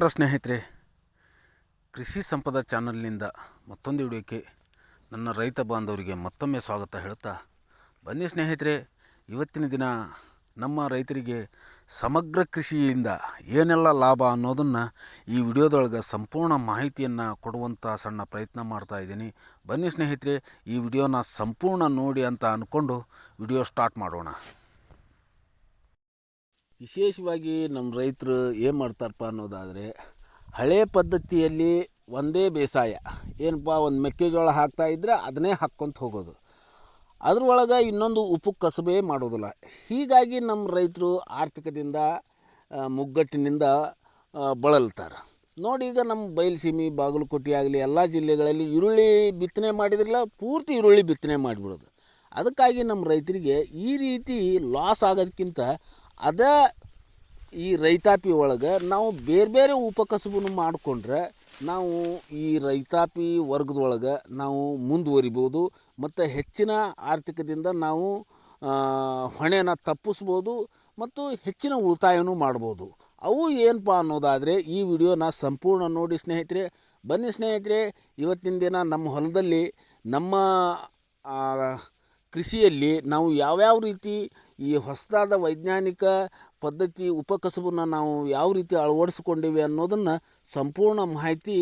ನಮಸ್ಕಾರ ಸ್ನೇಹಿತರೆ. ಕೃಷಿ ಸಂಪದ ಚಾನಲ್ನಿಂದ ಮತ್ತೊಂದು ವಿಡಿಯೋಕ್ಕೆ ನನ್ನ ರೈತ ಬಾಂಧವರಿಗೆ ಮತ್ತೊಮ್ಮೆ ಸ್ವಾಗತ ಹೇಳುತ್ತಾ ಬನ್ನಿ ಸ್ನೇಹಿತರೆ, ಇವತ್ತಿನ ದಿನ ನಮ್ಮ ರೈತರಿಗೆ ಸಮಗ್ರ ಕೃಷಿಯಿಂದ ಏನೆಲ್ಲ ಲಾಭ ಅನ್ನೋದನ್ನು ಈ ವಿಡಿಯೋದೊಳಗೆ ಸಂಪೂರ್ಣ ಮಾಹಿತಿಯನ್ನು ಕೊಡುವಂಥ ಸಣ್ಣ ಪ್ರಯತ್ನ ಮಾಡ್ತಾ ಇದ್ದೀನಿ. ಬನ್ನಿ ಸ್ನೇಹಿತರೆ, ಈ ವಿಡಿಯೋನ ಸಂಪೂರ್ಣ ನೋಡಿ ಅಂತ ಅಂದ್ಕೊಂಡು ವಿಡಿಯೋ ಸ್ಟಾರ್ಟ್ ಮಾಡೋಣ. ವಿಶೇಷವಾಗಿ ನಮ್ಮ ರೈತರು ಏನು ಮಾಡ್ತಾರಪ್ಪ ಅನ್ನೋದಾದರೆ, ಹಳೆ ಪದ್ಧತಿಯಲ್ಲಿ ಒಂದೇ ಬೇಸಾಯ. ಏನಪ್ಪ, ಒಂದು ಮೆಕ್ಕೆಜೋಳ ಹಾಕ್ತಾ ಇದ್ರೆ ಅದನ್ನೇ ಹಾಕ್ಕೊಂತ ಹೋಗೋದು. ಅದ್ರೊಳಗೆ ಇನ್ನೊಂದು ಉಪ್ಪು ಕಸಬೇ ಮಾಡೋದಿಲ್ಲ. ಹೀಗಾಗಿ ನಮ್ಮ ರೈತರು ಆರ್ಥಿಕದಿಂದ ಮುಗ್ಗಟ್ಟಿನಿಂದ ಬಳಲ್ತಾರೆ. ನೋಡಿ ಈಗ ನಮ್ಮ ಬಯಲುಸೀಮೆ, ಬಾಗಲಕೋಟೆ ಆಗಲಿ, ಎಲ್ಲ ಜಿಲ್ಲೆಗಳಲ್ಲಿ ಈರುಳ್ಳಿ ಬಿತ್ತನೆ ಮಾಡಿದ್ರಲ್ಲ, ಪೂರ್ತಿ ಈರುಳ್ಳಿ ಬಿತ್ತನೆ ಮಾಡಿಬಿಡೋದು. ಅದಕ್ಕಾಗಿ ನಮ್ಮ ರೈತರಿಗೆ ಈ ರೀತಿ ಲಾಸ್ ಆಗೋದಕ್ಕಿಂತ ಅದ ಈ ರೈತಾಪಿ ಒಳಗೆ ನಾವು ಬೇರೆ ಬೇರೆ ಉಪಕಸುಬನ್ನು ಮಾಡಿಕೊಂಡ್ರೆ ನಾವು ಈ ರೈತಾಪಿ ವರ್ಗದೊಳಗೆ ನಾವು ಮುಂದುವರಿಬೋದು ಮತ್ತು ಹೆಚ್ಚಿನ ಆರ್ಥಿಕದಿಂದ ನಾವು ಹೊಣೆನ ತಪ್ಪಿಸ್ಬೋದು ಮತ್ತು ಹೆಚ್ಚಿನ ಉಳಿತಾಯನೂ ಮಾಡ್ಬೋದು. ಅವು ಏನಪ್ಪ ಅನ್ನೋದಾದರೆ ಈ ವಿಡಿಯೋನ ಸಂಪೂರ್ಣ ನೋಡಿ ಸ್ನೇಹಿತರೆ. ಬನ್ನಿ ಸ್ನೇಹಿತರೆ, ಇವತ್ತಿನ ದಿನ ನಮ್ಮ ಹೊಲದಲ್ಲಿ ನಮ್ಮ ಕೃಷಿಯಲ್ಲಿ ನಾವು ಯಾವ್ಯಾವ ರೀತಿ ಈ ಹೊಸದಾದ ವೈಜ್ಞಾನಿಕ ಪದ್ಧತಿ, ಉಪಕಸಬನ್ನು ನಾವು ಯಾವ ರೀತಿ ಅಳವಡಿಸ್ಕೊಂಡಿವೆ ಅನ್ನೋದನ್ನು ಸಂಪೂರ್ಣ ಮಾಹಿತಿ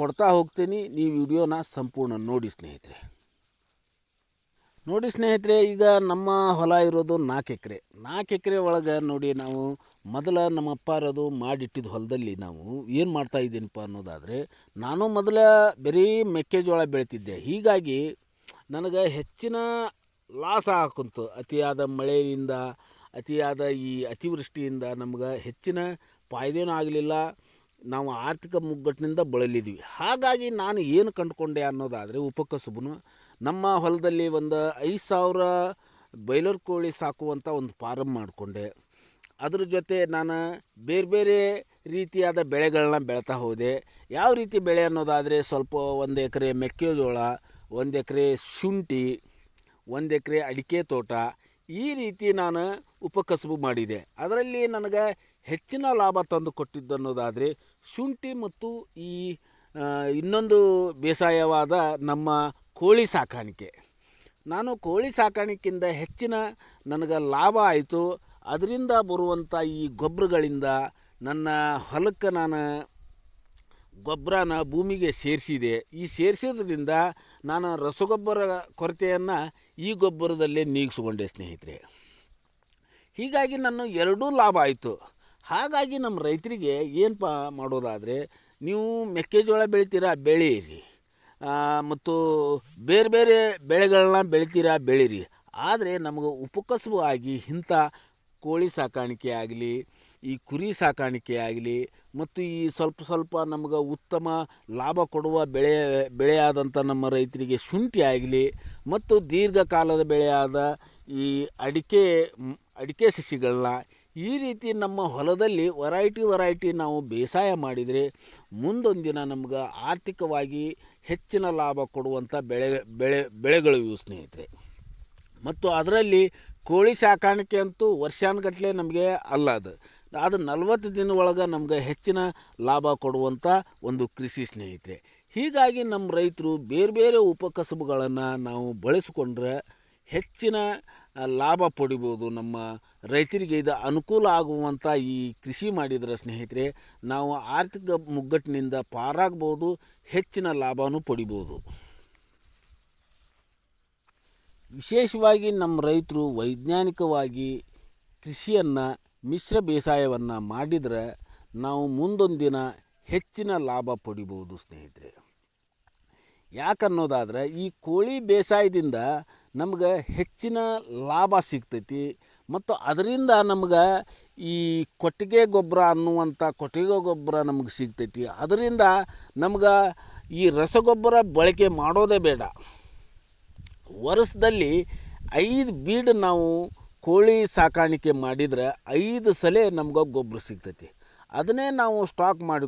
ಕೊಡ್ತಾ ಹೋಗ್ತೀನಿ. ನೀವು ವಿಡಿಯೋನ ಸಂಪೂರ್ಣ ನೋಡಿ ಸ್ನೇಹಿತರೆ. ನೋಡಿ ಸ್ನೇಹಿತರೆ, ಈಗ ನಮ್ಮ ಹೊಲ ಇರೋದು ನಾಲ್ಕು ಎಕರೆ. ನಾಲ್ಕು ಎಕರೆ ಒಳಗೆ ನೋಡಿ ನಾವು ಮೊದಲ ನಮ್ಮ ಇರೋದು ಮಾಡಿಟ್ಟಿದ್ದ ಹೊಲದಲ್ಲಿ ನಾವು ಏನು ಮಾಡ್ತಾ ಇದ್ದೀನಪ್ಪ ಅನ್ನೋದಾದರೆ, ನಾನು ಮೊದಲ ಬರೀ ಮೆಕ್ಕೆಜೋಳ ಬೆಳಿತಿದ್ದೆ. ಹೀಗಾಗಿ ನನಗೆ ಹೆಚ್ಚಿನ ಲಾಸ್ ಆಗಂತು ಅತಿಯಾದ ಮಳೆಯಿಂದ, ಅತಿಯಾದ ಈ ಅತಿವೃಷ್ಟಿಯಿಂದ ನಮ್ಗೆ ಹೆಚ್ಚಿನ ಫಾಯ್ದೆನೂ ಆಗಲಿಲ್ಲ. ನಾವು ಆರ್ಥಿಕ ಮುಗ್ಗಟ್ಟಿನಿಂದ ಬಳಲಿದ್ವಿ. ಹಾಗಾಗಿ ನಾನು ಏನು ಕಂಡುಕೊಂಡೆ ಅನ್ನೋದಾದರೆ ಉಪಕಸುಬನು ನಮ್ಮ ಹೊಲದಲ್ಲಿ ಒಂದು ಐದು ಸಾವಿರ ಬೈಲರ್ ಕೋಳಿ ಸಾಕುವಂಥ ಒಂದು ಫಾರಮ್ ಮಾಡಿಕೊಂಡೆ. ಅದ್ರ ಜೊತೆ ನಾನು ಬೇರೆ ಬೇರೆ ರೀತಿಯಾದ ಬೆಳೆಗಳನ್ನ ಬೆಳೀತಾ ಹೋದೆ. ಯಾವ ರೀತಿ ಬೆಳೆ ಅನ್ನೋದಾದರೆ ಸ್ವಲ್ಪ ಒಂದು ಎಕರೆ ಮೆಕ್ಕೆಜೋಳ, ಒಂದು ಎಕರೆ ಶುಂಠಿ ಒಂದು ಎಕರೆ ಅಡಿಕೆ ತೋಟ ಈ ರೀತಿ ನಾನು ಉಪಕಸಬು ಮಾಡಿದೆ. ಅದರಲ್ಲಿ ನನಗೆ ಹೆಚ್ಚಿನ ಲಾಭ ತಂದು ಕೊಟ್ಟಿದ್ದು ಅನ್ನೋದಾದರೆ ಶುಂಠಿ ಮತ್ತು ಈ ಇನ್ನೊಂದು ಬೇಸಾಯವಾದ ನಮ್ಮ ಕೋಳಿ ಸಾಕಾಣಿಕೆ. ನಾನು ಕೋಳಿ ಸಾಕಾಣಿಕೆಯಿಂದ ಹೆಚ್ಚಿನ ನನಗೆ ಲಾಭ ಆಯಿತು. ಅದರಿಂದ ಬರುವಂಥ ಈ ಗೊಬ್ಬರಗಳಿಂದ ನನ್ನ ಹೊಲಕ್ಕೆ ನಾನು ಗೊಬ್ಬರನ ಭೂಮಿಗೆ ಸೇರಿಸಿದೆ. ಈ ಸೇರಿಸೋದ್ರಿಂದ ನಾನು ರಸಗೊಬ್ಬರ ಕೊರತೆಯನ್ನು ಈ ಗೊಬ್ಬರದಲ್ಲೇ ನೀಗಿಸ್ಕೊಂಡೆ ಸ್ನೇಹಿತರೆ. ಹೀಗಾಗಿ ನನ್ನ ಎರಡೂ ಲಾಭ ಆಯಿತು. ಹಾಗಾಗಿ ನಮ್ಮ ರೈತರಿಗೆ ಏನಪ್ಪ ಮಾಡೋದಾದರೆ, ನೀವು ಮೆಕ್ಕೆಜೋಳ ಬೆಳಿತೀರಾ ಬೆಳೀರಿ ಮತ್ತು ಬೇರೆ ಬೇರೆ ಬೆಳೆಗಳನ್ನ ಬೆಳಿತೀರಾ ಬೆಳೀರಿ ಆದರೆ ನಮಗೆ ಉಪಕಸುಬು ಆಗಿ ಇಂಥ ಕೋಳಿ ಸಾಕಾಣಿಕೆ ಆಗಲಿ ಈ ಕುರಿ ಸಾಕಾಣಿಕೆ ಆಗಲಿ ಮತ್ತು ಈ ಸ್ವಲ್ಪ ಸ್ವಲ್ಪ ನಮ್ಗೆ ಉತ್ತಮ ಲಾಭ ಕೊಡುವ ಬೆಳೆ, ಬೆಳೆಯಾದಂಥ ನಮ್ಮ ರೈತರಿಗೆ ಶುಂಠಿ ಆಗಲಿ ಮತ್ತು ದೀರ್ಘಕಾಲದ ಬೆಳೆಯಾದ ಈ ಅಡಿಕೆ ಅಡಿಕೆ ಸಸಿಗಳನ್ನ ಈ ರೀತಿ ನಮ್ಮ ಹೊಲದಲ್ಲಿ ವೆರೈಟಿ ವೆರೈಟಿ ನಾವು ಬೇಸಾಯ ಮಾಡಿದರೆ ಮುಂದೊಂದು ದಿನ ನಮ್ಗೆ ಆರ್ಥಿಕವಾಗಿ ಹೆಚ್ಚಿನ ಲಾಭ ಕೊಡುವಂಥ ಬೆಳೆ ಬೆಳೆ ಬೆಳೆಗಳು ಇವು ಸ್ನೇಹಿತರೆ. ಮತ್ತು ಅದರಲ್ಲಿ ಕೋಳಿ ಸಾಕಾಣಿಕೆ ಅಂತೂ ವರ್ಷಾನುಗಟ್ಟಲೆ ನಮಗೆ ಅಲ್ಲ ಅದು. ಅದು ನಲವತ್ತು ದಿನ ಒಳಗೆ ನಮ್ಗೆ ಹೆಚ್ಚಿನ ಲಾಭ ಕೊಡುವಂಥ ಒಂದು ಕೃಷಿ ಸ್ನೇಹಿತರೆ. ಹೀಗಾಗಿ ನಮ್ಮ ರೈತರು ಬೇರೆ ಬೇರೆ ಉಪಕಸಬುಗಳನ್ನು ನಾವು ಬಳಸಿಕೊಂಡ್ರೆ ಹೆಚ್ಚಿನ ಲಾಭ ಪಡಿಬೋದು. ನಮ್ಮ ರೈತರಿಗೆ ಇದು ಅನುಕೂಲ ಆಗುವಂಥ ಈ ಕೃಷಿ ಮಾಡಿದರೆ ಸ್ನೇಹಿತರೆ, ನಾವು ಆರ್ಥಿಕ ಮುಗ್ಗಟ್ಟಿನಿಂದ ಪಾರಾಗ್ಬೋದು, ಹೆಚ್ಚಿನ ಲಾಭನೂ ಪಡಿಬೋದು. ವಿಶೇಷವಾಗಿ ನಮ್ಮ ರೈತರು ವೈಜ್ಞಾನಿಕವಾಗಿ ಕೃಷಿಯನ್ನು ಮಿಶ್ರ ಬೇಸಾಯವನ್ನು ಮಾಡಿದರೆ ನಾವು ಮುಂದೊಂದು ದಿನ ಹೆಚ್ಚಿನ ಲಾಭ ಪಡಿಬೋದು, ಸ್ನೇಹಿತರೆ. ಯಾಕನ್ನೋದಾದ್ರೆ, ಈ ಕೋಳಿ ಬೇಸಾಯದಿಂದ ನಮ್ಗೆ ಹೆಚ್ಚಿನ ಲಾಭ ಸಿಗ್ತೈತಿ ಮತ್ತು ಅದರಿಂದ ನಮ್ಗೆ ಈ ಕೊಟ್ಟಿಗೆ ಗೊಬ್ಬರ ಅನ್ನುವಂಥ ಕೊಟ್ಟಿಗೆ ಗೊಬ್ಬರ ನಮಗೆ ಸಿಗ್ತೈತಿ. ಅದರಿಂದ ನಮ್ಗೆ ಈ ರಸಗೊಬ್ಬರ ಬಳಕೆ ಮಾಡೋದೇ ಬೇಡ. ವರ್ಷದಲ್ಲಿ ಐದು ಬೀಡ್ ನಾವು ಕೋಳಿ ಸಾಕಾಣಿಕೆ ಮಾಡಿದರೆ ಐದು ಸಲ ನಮ್ಗೆ ಗೊಬ್ಬರ ಸಿಗ್ತೈತಿ. ಅದನ್ನೇ ನಾವು ಸ್ಟಾಕ್ ಮಾಡಿ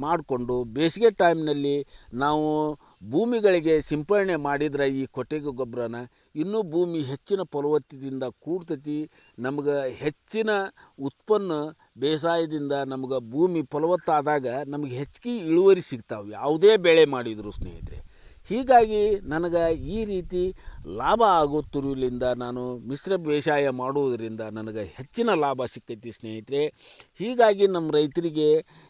ಮಾಡಿಕೊಂಡು ಬೇಸಿಗೆ ಟೈಮ್ನಲ್ಲಿ ನಾವು ಭೂಮಿಗಳಿಗೆ ಸಿಂಪರಣೆ ಮಾಡಿದರೆ ಈ ಕೊಟ್ಟಿಗೆ ಗೊಬ್ಬರನ ಇನ್ನೂ ಭೂಮಿ ಹೆಚ್ಚಿನ ಫಲವತ್ತತೆಯಿಂದ ಕೂಡ್ತೈತಿ. ನಮ್ಗೆ ಹೆಚ್ಚಿನ ಉತ್ಪನ್ನ ಬೇಸಾಯದಿಂದ ನಮ್ಗೆ ಭೂಮಿ ಫಲವತ್ತಾದಾಗ ನಮಗೆ ಹೆಚ್ಚಿಗೆ ಇಳುವರಿ ಸಿಗ್ತಾವೆ. ಯಾವುದೇ ಬೆಳೆ ಮಾಡಿದರೂ ಸ್ನೇಹಿತರೆ. ಹೀಗಾಗಿ ನನಗೆ ಈ ರೀತಿ ಲಾಭ ಆಗುತ್ತಿರುವುದರಿಂದ ನಾನು ಮಿಶ್ರ ಬೇಸಾಯ ಮಾಡುವುದರಿಂದ ನನಗೆ ಹೆಚ್ಚಿನ ಲಾಭ ಸಿಕ್ಕೈತಿ ಸ್ನೇಹಿತರೆ. ಹೀಗಾಗಿ ನಮ್ಮ ರೈತರಿಗೆ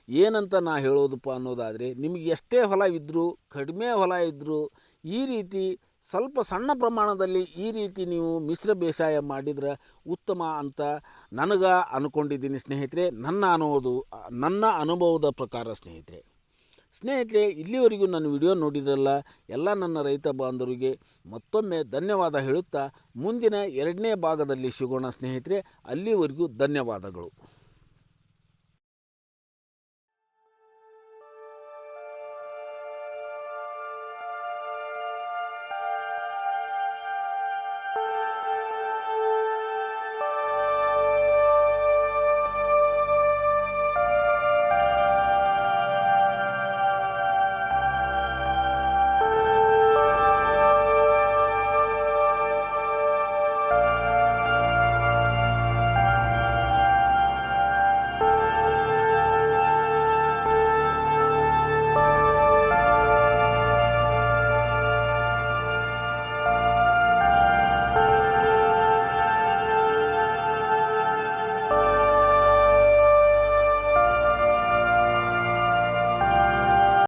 ಏನಂತ ನಾ ಹೇಳೋದಪ್ಪ ಅನ್ನೋದಾದರೆ, ನಿಮಗೆ ಎಷ್ಟೇ ಹೊಲ ಇದ್ದರೂ ಕಡಿಮೆ ಹೊಲ ಇದ್ದರೂ ಈ ರೀತಿ ಸ್ವಲ್ಪ ಸಣ್ಣ ಪ್ರಮಾಣದಲ್ಲಿ ಈ ರೀತಿ ನೀವು ಮಿಶ್ರ ಬೇಸಾಯ ಮಾಡಿದ್ರೆ ಉತ್ತಮ ಅಂತ ನನಗೆ ಅಂದ್ಕೊಂಡಿದ್ದೀನಿ ಸ್ನೇಹಿತರೆ. ನನ್ನ ಅನ್ನೋದು ನನ್ನ ಅನುಭವದ ಪ್ರಕಾರ ಸ್ನೇಹಿತರೆ. ಸ್ನೇಹಿತರೆ, ಇಲ್ಲಿವರೆಗೂ ನನ್ನ ವಿಡಿಯೋ ನೋಡಿದ್ರಲ್ಲ, ಎಲ್ಲ ನನ್ನ ರೈತ ಬಾಂಧವರಿಗೆ ಮತ್ತೊಮ್ಮೆ ಧನ್ಯವಾದ ಹೇಳುತ್ತಾ, ಮುಂದಿನ ಎರಡನೇ ಭಾಗದಲ್ಲಿ ಸಿಗೋಣ ಸ್ನೇಹಿತರೆ, ಅಲ್ಲಿವರೆಗೂ ಧನ್ಯವಾದಗಳು.